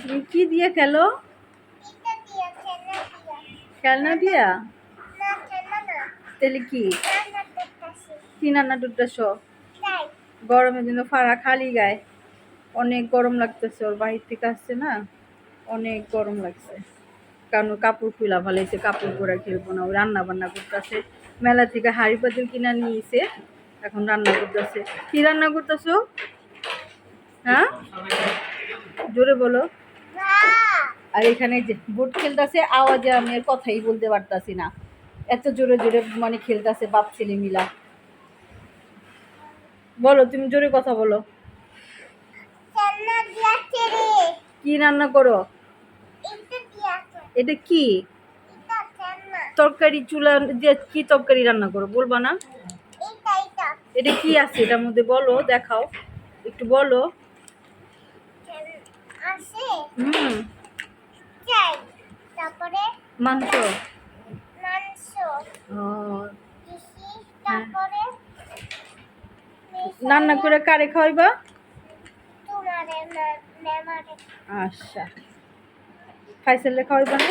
তুমি কি দিয়ে খেলো? খেলনা দিয়া? তাহলে কি? রান্না টুটতেছ তাই গরমের জন্য ফাড়া খালি গায়ে। অনেক গরম লাগতেছে, ওর বাহির থেকে আসছে না। অনেক গরম লাগছে। কারণ কাপড় খুলা ভালাইছে, কাপড় পরা খেলব না, ও রান্না বান্না করতেছে। মেলা থেকে হাড়ি পাতিল কিনা নিয়েছে, এখন রান্না করতেছে। কি রান্না করতেছো? হ্যাঁ? জোরে বলো। আর এখানে যে বোট খেলতেছে, আওয়াজে আমি আর কথাই বলতে পারতাছি না। এত জোরে জোরে মানে খেলতেছে বাপ ছেলে মিলা। বলো, তুমি জোরে কথা বলো। কি রান্না করো? এটা কি? তরকারি চুলা দিয়ে কি তরকারি রান্না করো? বলবা না। এটা কি আছে? এটার মধ্যে বলো, দেখাও। একটু বলো। হুম। চাই। তারপরে মাংস। মাংস। ও, তারপরে রান্না করে কারে খাওয়াইবা? তোমারে মেমারে। আচ্ছা। ফাইসালে খাওয়াইবা না?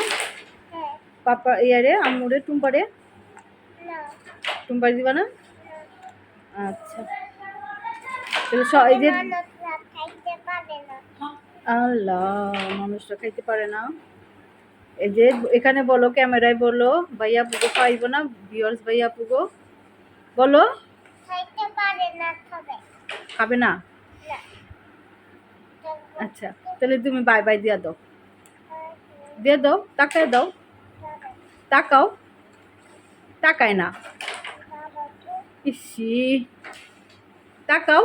হ্যাঁ। পাপা ইয়ারে আম্মুরে টুম্পারে? না। টুম্পারে দিবা না? আচ্ছা। তাহলে এই যে আল্লাহ মানুষটা খাইতে পারে না। এই যে এখানে বলো ক্যামেরায় বলো ভাইয়া পুগো খাইব না ভিউয়ার্স ভাইয়া পুগো বলো। খাইতে পারে না খাবে। না? আচ্ছা তাহলে তুমি বাই বাই দিয়া দাও। দিয়ে দাও তাকায় দাও। তাকাও। তাকায় না। ইসি। তাকাও।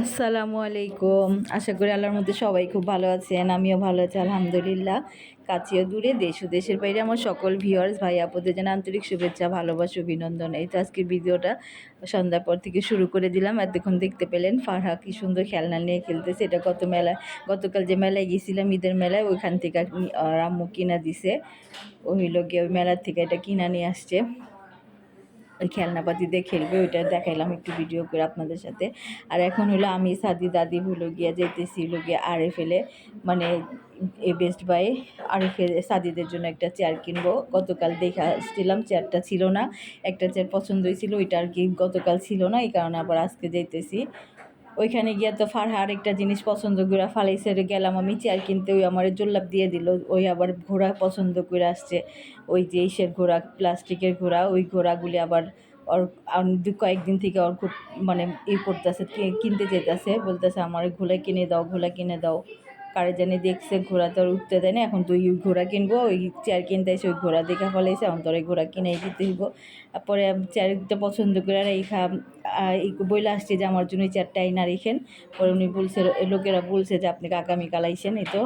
আসসালামু আলাইকুম। আশা করি আল্লাহর মধ্যে সবাই খুব ভালো আছেন, আমিও ভালো আছি, আলহামদুলিল্লাহ। কাছেও দূরে, দেশ ও দেশের বাইরে আমার সকল ভিউয়ার্স ভাই, আপুদের যেন আন্তরিক শুভেচ্ছা, ভালোবাসা, অভিনন্দন। এই তো আজকের ভিডিওটা সন্ধ্যার পর থেকে শুরু করে দিলাম। এতক্ষণ দেখতে পেলেন ফারহা কি সুন্দর খেলনা নিয়ে খেলতেছে। এটা গত মেলায়, গতকাল যে মেলায় গেছিলাম ঈদের মেলায়, ওইখান থেকে আম্মু কিনা দিছে। ওই গিয়ে ওই মেলার থেকে এটা কিনা নিয়ে আসছে। ওই খেলনাপাতি দিয়ে খেলবে, ওইটা দেখাইলাম একটু ভিডিও করে আপনাদের সাথে। আর এখন হলো আমি সাদি দাদি হলো গিয়া যেতেছি হলো গিয়ে আরে ফেলে মানে এ বেস্ট বাই আর ফেলে সাদিদের জন্য একটা চেয়ার কিনবো। গতকাল দেখে আসছিলাম চেয়ারটা ছিল না। একটা চেয়ার পছন্দ হয়েছিল ওইটা আর কি গতকাল ছিল না, এই কারণে আবার আজকে যাইতেছি। ওইখানে গিয়া তো ফারহা আরেকটা জিনিস পছন্দ করে ফালাইছে সেরে গেলাম আমি চেয়ার কিনতে, ওই আমার জোল্লাপ দিয়ে দিল, ওই আবার ঘোড়া পছন্দ করে আসছে। ওই যে ইসের ঘোড়া, প্লাস্টিকের ঘোড়া, ওই ঘোড়াগুলি আবার ওর দু, কয়েকদিন থেকে ওর খুব মানে ই করতেছে কিনতে যেতেছে বলতেছে আমার ঘোলা কিনে দাও ঘোলা কিনে দাও। কারে জানি দেখছে, ঘোড়া তো আর উঠতে দেয় না। এখন তো ওই ঘোড়া কিনবো, ওই চেয়ার কিনতে এসে ওই ঘোড়া দেখা ফলাইছে, এখন তোর ঘোড়া কিনে দিতে হইব। তারপরে চেয়ারটা পছন্দ করে আর এই খা এই বইলে আসছে যে আমার জন্য চেয়ারটা না রেখেন। পরে উনি বলছে লোকেরা বলছে যে আপনি আগামীকাল আইসেন এই তো।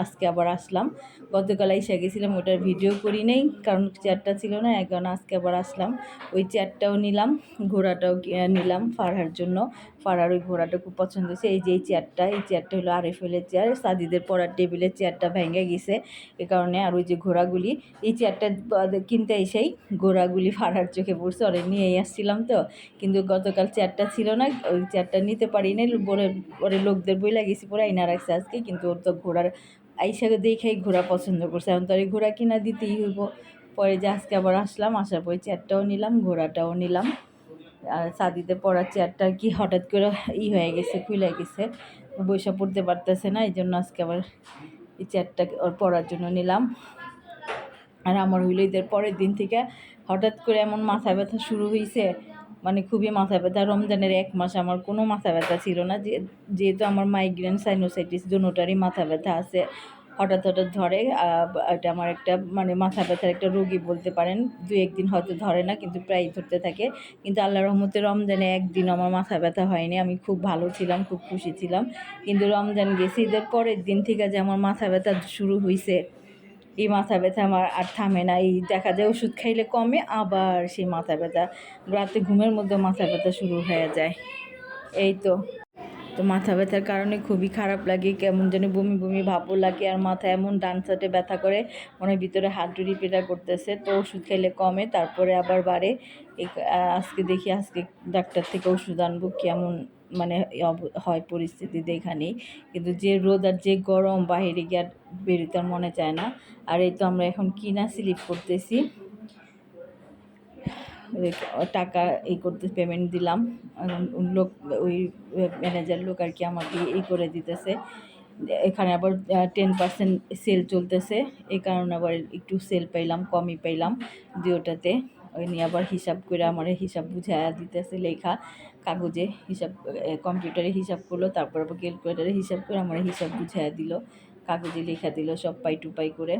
আজকে আবার আসলাম। গতকাল এসে গেছিলাম, ওটার ভিডিও করি নেই, কারণ চেয়ারটা ছিল না, এখন আজকে আবার আসলাম। ওই চেয়ারটাও নিলাম, ঘোড়াটাও নিলাম ফারহার জন্য। ফারহার ওই ঘোড়াটা খুব পছন্দ হয়েছে, এই যে এই চেয়ারটা এই চেয়ারটা হলো আরেফেলের চেয়ার সাদিদের পড়ার টেবিলের চেয়ারটা ভেঙে গেছে। এ কারণে আর ওই যে ঘোড়াগুলি, এই চেয়ারটা কিনতে এসেই ঘোড়াগুলি ফারহার চোখে পড়ছে, ওরে নিয়েই আসছিলাম তো। কিন্তু গতকাল চেয়ারটা ছিল না, ওই চেয়ারটা নিতে পারি নাই পরে পরে লোকদের বই লাগিয়েছি পরে আইনা রাখছে আজকে, কিন্তু ওর তো ঘোড়ার আইসাকে দেখেই ঘোরা পছন্দ করছে। এখন তো আর ঘোড়া কিনা দিতেই হইব। পরে যে আজকে আবার আসলাম, আসার পরে চেয়ারটাও নিলাম, ঘোড়াটাও নিলাম। আর সাদিতে পড়ার চেয়ারটা কি হঠাৎ করে ই হয়ে গেছে, খুলে গেছে। বৈশা পড়তে পারতেছে না, এই জন্য আজকে আবার এই চেয়ারটা ওর পড়ার জন্য নিলাম। আর আমার হইল ঈদের পরের দিন থেকে হঠাৎ করে এমন মাথা ব্যথা শুরু হয়েছে মানে খুবই মাথা ব্যথা। রমজানের এক মাস আমার কোনো মাথা ব্যথা ছিল না। যেহেতু আমার মাইগ্রেন সাইনোসাইটিস দুটোটারই মাথা ব্যথা আছে। হঠাৎ হঠাৎ ধরে এটা আমার একটা মানে মাথা ব্যথার একটা রোগী বলতে পারেন। দু একদিন হয়তো ধরে না, কিন্তু প্রায় ধরতে থাকে। কিন্তু আল্লাহ রহমতে রমজানে একদিন আমার মাথা ব্যথা হয়নি। আমি খুব ভালো ছিলাম, খুব খুশি ছিলাম। কিন্তু রমজান গেছি, ঈদের পরের দিন থেকে যে আমার মাথা ব্যথা শুরু হয়েছে এই মাথা ব্যথা আমার আর থামে না। এই দেখা যায় ওষুধ খাইলে কমে, আবার সেই মাথা ব্যথা। রাতে ঘুমের মধ্যে মাথা ব্যথা শুরু হয়ে যায়। এই তো। তো মাথা ব্যথার কারণে খুবই খারাপ লাগে, কেমন যেন বমি বমি ভাবও লাগে, আর মাথা এমন ডান সাইডে ব্যথা করে, মনে ভিতরে হাড্ডি পেটা করতেছে। তো ওষুধ খেলে কমে, তারপরে আবার বাড়ে। আজকে দেখি, আজকে ডাক্তার থেকে ওষুধ আনব, কেমন মানে হয় পরিস্থিতি দেখানেই কিন্তু যে রোদ আর যে গরম বাইরে গিয়ে আর বেরোতে আর মনে চায় না। আর এই তো আমরা এখন কিনা স্লিপ করতেছি। টাকা এই করতে পেমেন্ট দিলাম। লোক, ওই ম্যানেজার লোক আর কি আমাকে এই করে দিতেছে। এখানে আবার টেন পার্সেন্ট সেল চলতেছে। এই কারণে আবার একটু সেল পাইলাম, কমই পাইলাম দুটোতে ওই নিয়ে আবার হিসাব করে আমার হিসাব বুঝাইয়া দিতেছে লেখা, কাগজে হিসাব কম্পিউটারে হিসাব করল, তারপর আবার ক্যালকুলেটারে হিসাব করে আমার হিসাব বুঝাইয়া দিল, কাগজে লেখা দিল সব পাই টু পাই করে।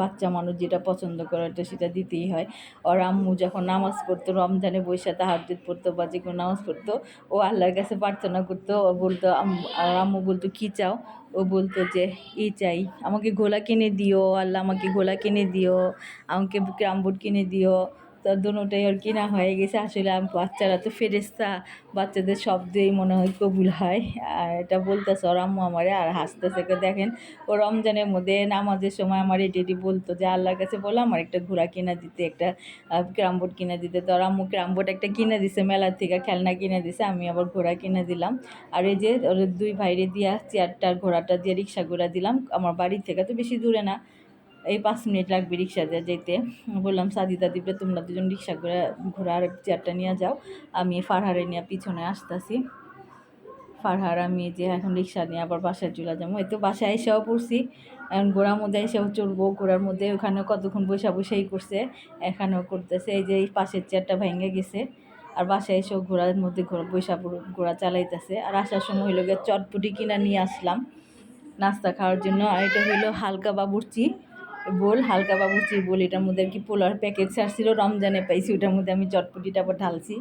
বাচ্চা মানুষ যেটা পছন্দ করে ওটা সেটা দিতেই হয়। ওর আম্মু যখন নামাজ পড়তো, রমজানে বৈশা তাহাজুদ পড়তো বা যে কোনো নামাজ পড়তো, ও আল্লাহর কাছে প্রার্থনা করতো, ও বলতো আর আম্মু বলতো, কী চাও? ও বলতো যে, এই চাই। আমাকে ঘোলা কিনে দিও, আল্লাহ আমাকে ঘোলা কিনে দিও, আমাকে ক্রামবোর্ড কিনে দিও। তো দুটোটাই ওর কিনা হয়ে গেছে। আসলে বাচ্চারা তো ফেরেস্তা বাচ্চাদের শব্দেই মনে হয় কবুল হয়। আর এটা বলতেছে ওর আম্মু আমারে আর হাসতেছে দেখেন। ও রমজানের মধ্যে নামাজের সময় আমার এটি এটি বলতো যে, আল্লাহর কাছে বলো, আমার একটা ঘোড়া কিনে দিতে, একটা ক্রামবোর্ড কিনে দিতে। তো ওর আম্মু ক্রামবোর্ড একটা কিনে দিছে মেলার থেকে খেলনা কিনে দিছে, আমি আবার ঘোড়া কিনে দিলাম। আর এই যে ওর দুই ভাইরে দিয়া চেয়ারটার ঘোড়াটা দিয়ে রিক্সা ঘোড়া দিলাম। আমার বাড়ি থেকে তো বেশি দূরে না। এই পাঁচ মিনিট লাগবে রিক্সা দিয়ে যেতে। বললাম সাদি দাদিপে তোমরা দুজন রিক্সা করে ঘোরার চেয়ারটা নিয়ে যাও। আমি ফারহারে নিয়ে পিছনে আসতেছি। ফারহার, আমি যে এখন রিক্সা নিয়ে আবার বাসায় চলে যাব। এই তো বাসায় এসেও পড়ছি। এখন ঘোড়ার মধ্যে এসেও চলবো ঘোড়ার মধ্যে ওখানে কতক্ষণ বসে বসেই করছে, এখানেও করতেছে। এই যে এই পাশের চেয়ারটা ভেঙে গেছে। আর বাসায় এসেও ঘোড়ার মধ্যে ঘোড়া বৈশা ঘোড়া চালাইতেছে। আর আসার সময় হইল গিয়ে চটপটি কিনা নিয়ে আসলাম। নাস্তা খাওয়ার জন্য। আর এটা হইল হালকা বাবুর্চি। বোল, হালকা বাবুর্চির বোল, এটার মধ্যে আর কি পোলার প্যাকেট ছাড়ছিল, রমজানে পাইছি, ওটার মধ্যে আমি চটপটিটা আবার ঢালছি।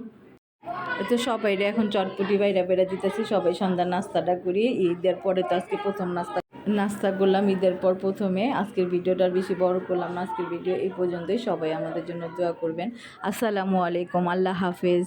তো সবাই এখন চটপটি বাইরে বেড়া দিতেছি, সবাই সন্ধ্যার নাস্তাটা করি, ঈদের পরে তো আজকে প্রথম নাস্তা। নাস্তা করলাম ঈদের পর প্রথমে, আজকের ভিডিওটা বেশি বড় করলাম না, আজকের ভিডিও এই পর্যন্তই, সবাই আমাদের জন্য দোয়া করবেন। আসসালামু আলাইকুম, আল্লাহ হাফেজ।